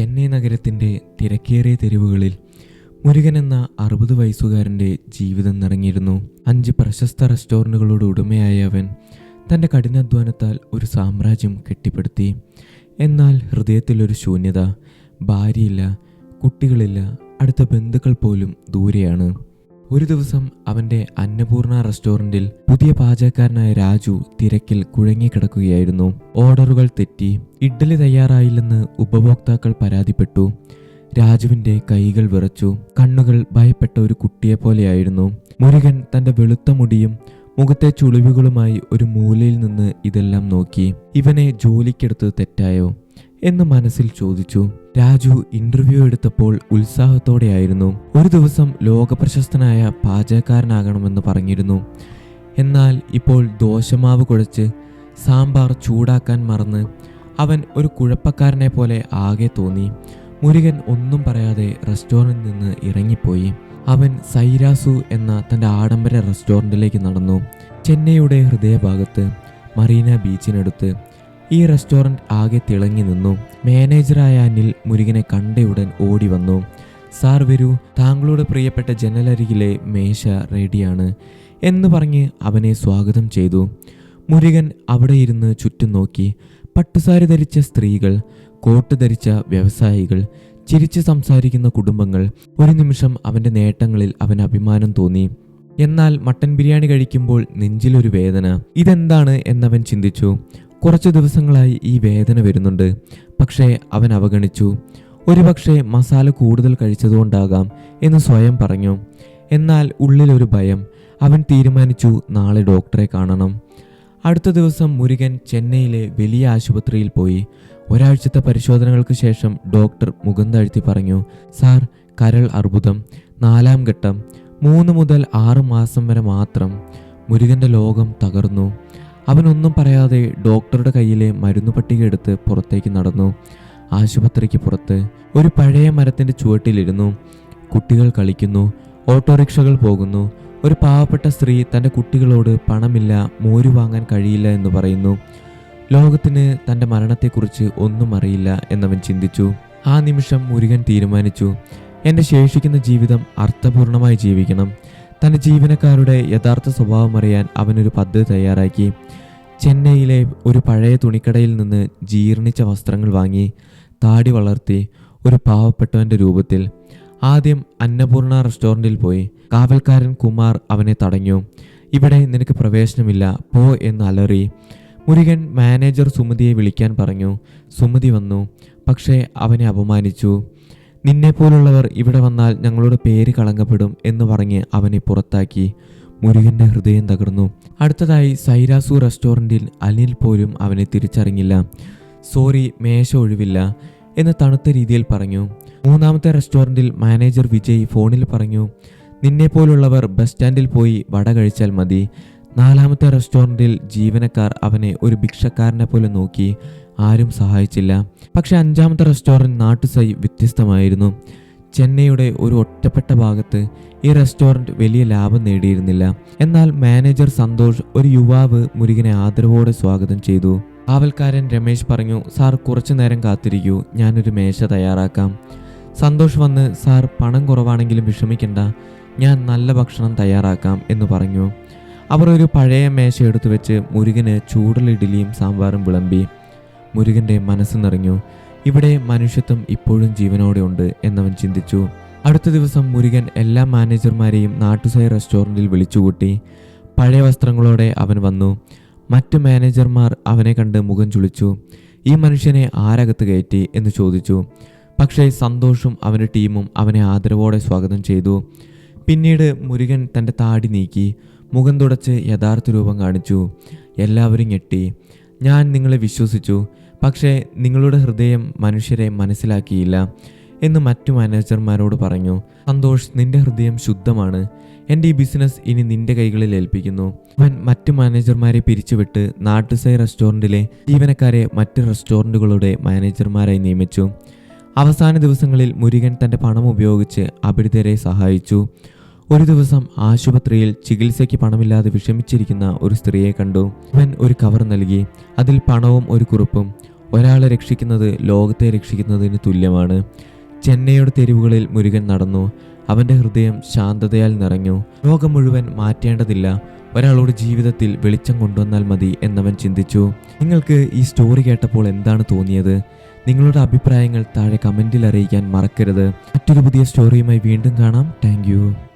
ചെന്നൈ നഗരത്തിന്റെ തിരക്കേറിയ തെരുവുകളിൽ മുരുകൻ എന്ന അറുപത് വയസ്സുകാരന്റെ ജീവിതം നിറഞ്ഞിരുന്നു. അഞ്ച് പ്രശസ്ത റെസ്റ്റോറന്റുകളുടെ ഉടമയായ അവൻ തന്റെ കഠിനാധ്വാനത്താൽ ഒരു സാമ്രാജ്യം കെട്ടിപ്പടുത്തി. എന്നാൽ ഹൃദയത്തിലൊരു ശൂന്യത ഭാര്യയില്ല കുട്ടികളില്ല അടുത്ത ബന്ധുക്കൾ പോലും ദൂരെയാണ്. ഒരു ദിവസം അവന്റെ അന്നപൂർണ റെസ്റ്റോറന്റിൽ പുതിയ പാചകക്കാരനായ രാജു തിരക്കിൽ കുഴങ്ങിക്കിടക്കുകയായിരുന്നു ഓർഡറുകൾ തെറ്റി ഇഡ്ഡലി തയ്യാറായില്ലെന്ന് ഉപഭോക്താക്കൾ പരാതിപ്പെട്ടു. രാജുവിന്റെ കൈകൾ വിറച്ചു കണ്ണുകൾ ഭയപ്പെട്ട ഒരു കുട്ടിയെപ്പോലെയായിരുന്നു മുരുകൻ തന്റെ വെളുത്ത മുടിയും മുഖത്തെ ചുളിവുകളുമായി ഒരു മൂലയിൽ നിന്ന് ഇതെല്ലാം നോക്കി ഇവനെ ജോലിക്കെടുത്ത് തെറ്റായോ? എന്ന് മനസ്സിൽ ചോദിച്ചു. രാജു ഇന്റർവ്യൂ എടുത്തപ്പോൾ ഉത്സാഹത്തോടെയായിരുന്നു. ഒരു ദിവസം ലോകപ്രശസ്തനായ പാചകക്കാരനാകണമെന്ന് പറഞ്ഞിരുന്നു. എന്നാൽ ഇപ്പോൾ ദോശമാവ് കുഴച്ച് സാമ്പാർ ചൂടാക്കാൻ മറന്ന് അവൻ ഒരു കുഴപ്പക്കാരനെ പോലെ ആകെ തോന്നി. മുരുകൻ ഒന്നും പറയാതെ റെസ്റ്റോറന്റിൽ നിന്ന് ഇറങ്ങിപ്പോയി. അവൻ സൈരാസു എന്ന തന്റെ ആഡംബര റെസ്റ്റോറന്റിലേക്ക് നടന്നു. ചെന്നൈയുടെ ഹൃദയഭാഗത്ത് മറീന ബീച്ചിനടുത്ത് ഈ റെസ്റ്റോറന്റ് ആകെ തിളങ്ങി നിന്നു. മാനേജറായ അനിൽ മുരുകനെ കണ്ടയുടൻ ഓടി വന്നു. സാർ വരൂ. താങ്കളുടെ പ്രിയപ്പെട്ട ജനലരികിലെ മേശ റെഡിയാണ് എന്ന് പറഞ്ഞ് അവനെ സ്വാഗതം ചെയ്തു. മുരുകൻ അവിടെ ഇരുന്ന് ചുറ്റും നോക്കി. പട്ടുസാരി ധരിച്ച സ്ത്രീകൾ കോട്ട് ധരിച്ച വ്യവസായികൾ ചിരിച്ച് സംസാരിക്കുന്ന കുടുംബങ്ങൾ. ഒരു നിമിഷം അവന്റെ നേട്ടങ്ങളിൽ അവൻ അഭിമാനം തോന്നി. എന്നാൽ മട്ടൻ ബിരിയാണി കഴിക്കുമ്പോൾ നെഞ്ചിലൊരു വേദന. ഇതെന്താണ്? എന്നവൻ ചിന്തിച്ചു. കുറച്ചു ദിവസങ്ങളായി ഈ വേദന വരുന്നുണ്ട്. പക്ഷേ അവൻ അവഗണിച്ചു. ഒരുപക്ഷെ മസാല കൂടുതൽ കഴിച്ചതുകൊണ്ടാകാം എന്ന് സ്വയം പറഞ്ഞു. എന്നാൽ ഉള്ളിലൊരു ഭയം. അവൻ തീരുമാനിച്ചു നാളെ ഡോക്ടറെ കാണണം. അടുത്ത ദിവസം മുരുകൻ ചെന്നൈയിലെ വലിയ ആശുപത്രിയിൽ പോയി. ഒരാഴ്ചത്തെ പരിശോധനകൾക്ക് ശേഷം ഡോക്ടർ മുഖം താഴ്ത്തി പറഞ്ഞു സാർ കരൾ അർബുദം. നാലാം ഘട്ടം. മൂന്ന് മുതൽ ആറ് മാസം വരെ മാത്രം. മുരുകന്റെ ലോകം തകർന്നു. അവനൊന്നും പറയാതെ ഡോക്ടറുടെ കയ്യിലെ മരുന്ന് പട്ടിക എടുത്ത് പുറത്തേക്ക് നടന്നു. ആശുപത്രിക്ക് പുറത്ത് ഒരു പഴയ മരത്തിന്റെ ചുവട്ടിലിരുന്നു. കുട്ടികൾ കളിക്കുന്നു ഓട്ടോറിക്ഷകൾ പോകുന്നു. ഒരു പാവപ്പെട്ട സ്ത്രീ തന്റെ കുട്ടികളോട് പണമില്ല മോര് വാങ്ങാൻ കഴിയില്ല എന്ന് പറയുന്നു. ലോകത്തിന് തന്റെ മരണത്തെക്കുറിച്ച് ഒന്നും അറിയില്ല എന്നവൻ ചിന്തിച്ചു. ആ നിമിഷം മുരുകൻ തീരുമാനിച്ചു എന്റെ ശേഷിക്കുന്ന ജീവിതം അർത്ഥപൂർണമായി ജീവിക്കണം. തന്റെ ജീവനക്കാരുടെ യഥാർത്ഥ സ്വഭാവം അറിയാൻ അവനൊരു പദ്ധതി തയ്യാറാക്കി. ചെന്നൈയിലെ ഒരു പഴയ തുണിക്കടയിൽ നിന്ന് ജീർണിച്ച വസ്ത്രങ്ങൾ വാങ്ങി താടി വളർത്തി ഒരു പാവപ്പെട്ടവന്റെ രൂപത്തിൽ. ആദ്യം അന്നപൂർണ റെസ്റ്റോറന്റിൽ പോയി. കാവൽക്കാരൻ കുമാർ അവനെ തടഞ്ഞു. ഇവിടെ നിനക്ക് പ്രവേശനമില്ല. പോ എന്ന് അലറി. മുരുകൻ മാനേജർ സുമതിയെ വിളിക്കാൻ പറഞ്ഞു. സുമതി വന്നു. പക്ഷേ അവനെ അപമാനിച്ചു. നിന്നെപ്പോലുള്ളവർ ഇവിടെ വന്നാൽ ഞങ്ങളുടെ പേര് കളങ്കപ്പെടും എന്ന് പറഞ്ഞ് അവനെ പുറത്താക്കി. മുരുകന്റെ ഹൃദയം തകർന്നു. അടുത്തതായി സൈരാസു റെസ്റ്റോറന്റിൽ അനിൽ പോലും അവനെ തിരിച്ചറിഞ്ഞില്ല. സോറി മേശ ഒഴിവില്ല എന്ന് തണുത്ത രീതിയിൽ പറഞ്ഞു. മൂന്നാമത്തെ റെസ്റ്റോറന്റിൽ മാനേജർ വിജയ് ഫോണിൽ പറഞ്ഞു നിന്നെപ്പോലുള്ളവർ ബസ് സ്റ്റാൻഡിൽ പോയി വട കഴിച്ചാൽ മതി. നാലാമത്തെ റെസ്റ്റോറന്റിൽ ജീവനക്കാർ അവനെ ഒരു ഭിക്ഷക്കാരനെ പോലെ നോക്കി. ആരും സഹായിച്ചില്ല. പക്ഷെ അഞ്ചാമത്തെ റെസ്റ്റോറന്റ് നാട്ടുസൈ വ്യത്യസ്തമായിരുന്നു. ചെന്നൈയുടെ ഒരു ഒറ്റപ്പെട്ട ഭാഗത്ത് ഈ റെസ്റ്റോറന്റ് വലിയ ലാഭം നേടിയിരുന്നില്ല. എന്നാൽ മാനേജർ സന്തോഷ് ഒരു യുവാവ് മുരുകനെ ആദരവോടെ സ്വാഗതം ചെയ്തു. കാവൽക്കാരൻ രമേശ് പറഞ്ഞു സാർ കുറച്ചു നേരം കാത്തിരിക്കൂ. ഞാനൊരു മേശ തയ്യാറാക്കാം. സന്തോഷ് വന്ന് സാർ പണം കുറവാണെങ്കിലും വിഷമിക്കണ്ട. ഞാൻ നല്ല ഭക്ഷണം തയ്യാറാക്കാം എന്ന് പറഞ്ഞു. അവർ ഒരു പഴയ മേശ എടുത്തു വെച്ച് മുരുകന് ചൂടുള്ള ഇഡ്ഡലിയും സാമ്പാറും വിളമ്പി. മുരുകന്റെ മനസ്സ് നിറഞ്ഞു. ഇവിടെ മനുഷ്യത്വം ഇപ്പോഴും ജീവനോടെ ഉണ്ട് എന്നവൻ ചിന്തിച്ചു. അടുത്ത ദിവസം മുരുകൻ എല്ലാ മാനേജർമാരെയും നാട്ടുസായി റെസ്റ്റോറന്റിൽ വിളിച്ചുകൂട്ടി. പഴയ വസ്ത്രങ്ങളോടെ അവൻ വന്നു. മറ്റ് മാനേജർമാർ അവനെ കണ്ട് മുഖം ചുളിച്ചു. ഈ മനുഷ്യനെ ആരകത്ത് കയറ്റി എന്ന് ചോദിച്ചു. പക്ഷേ സന്തോഷും അവന്റെ ടീമും അവനെ ആദരവോടെ സ്വാഗതം ചെയ്തു. പിന്നീട് മുരുകൻ തന്റെ താടി നീക്കി മുഖം തുടച്ച് യഥാർത്ഥ രൂപം കാണിച്ചു. എല്ലാവരും ഞെട്ടി. ഞാൻ നിങ്ങളെ വിശ്വസിച്ചു. പക്ഷേ നിങ്ങളുടെ ഹൃദയം മനുഷ്യരെ മനസ്സിലാക്കിയില്ല എന്ന് മറ്റു മാനേജർമാരോട് പറഞ്ഞു. സന്തോഷ് നിന്റെ ഹൃദയം ശുദ്ധമാണ്. എന്റെ ഈ ബിസിനസ് ഇനി നിന്റെ കൈകളിൽ ഏൽപ്പിക്കുന്നു. അവൻ മറ്റു മാനേജർമാരെ പിരിച്ചുവിട്ട് നാട്ടുസൈ റെസ്റ്റോറന്റിലെ ജീവനക്കാരെ മറ്റ് റെസ്റ്റോറന്റുകളുടെ മാനേജർമാരായി നിയമിച്ചു. അവസാന ദിവസങ്ങളിൽ മുരുകൻ തന്റെ പണം ഉപയോഗിച്ച് അപരിതരെ സഹായിച്ചു. ഒരു ദിവസം ആശുപത്രിയിൽ ചികിത്സയ്ക്ക് പണമില്ലാതെ വിഷമിച്ചിരിക്കുന്ന ഒരു സ്ത്രീയെ കണ്ടു. അവൻ ഒരു കവർ നൽകി. അതിൽ പണവും ഒരു കുറിപ്പും. ഒരാളെ രക്ഷിക്കുന്നത് ലോകത്തെ രക്ഷിക്കുന്നതിന് തുല്യമാണ്. ചെന്നൈയുടെ തെരുവുകളിൽ മുരുകൻ നടന്നു. അവന്റെ ഹൃദയം ശാന്തതയാൽ നിറഞ്ഞു. ലോകം മുഴുവൻ മാറ്റേണ്ടതില്ല. ഒരാളോട് ജീവിതത്തിൽ വെളിച്ചം കൊണ്ടുവന്നാൽ മതി എന്നവൻ ചിന്തിച്ചു. നിങ്ങൾക്ക് ഈ സ്റ്റോറി കേട്ടപ്പോൾ എന്താണ് തോന്നിയത്? നിങ്ങളുടെ അഭിപ്രായങ്ങൾ താഴെ കമന്റിൽ അറിയിക്കാൻ മറക്കരുത്. മറ്റൊരു പുതിയ സ്റ്റോറിയുമായി വീണ്ടും കാണാം. താങ്ക്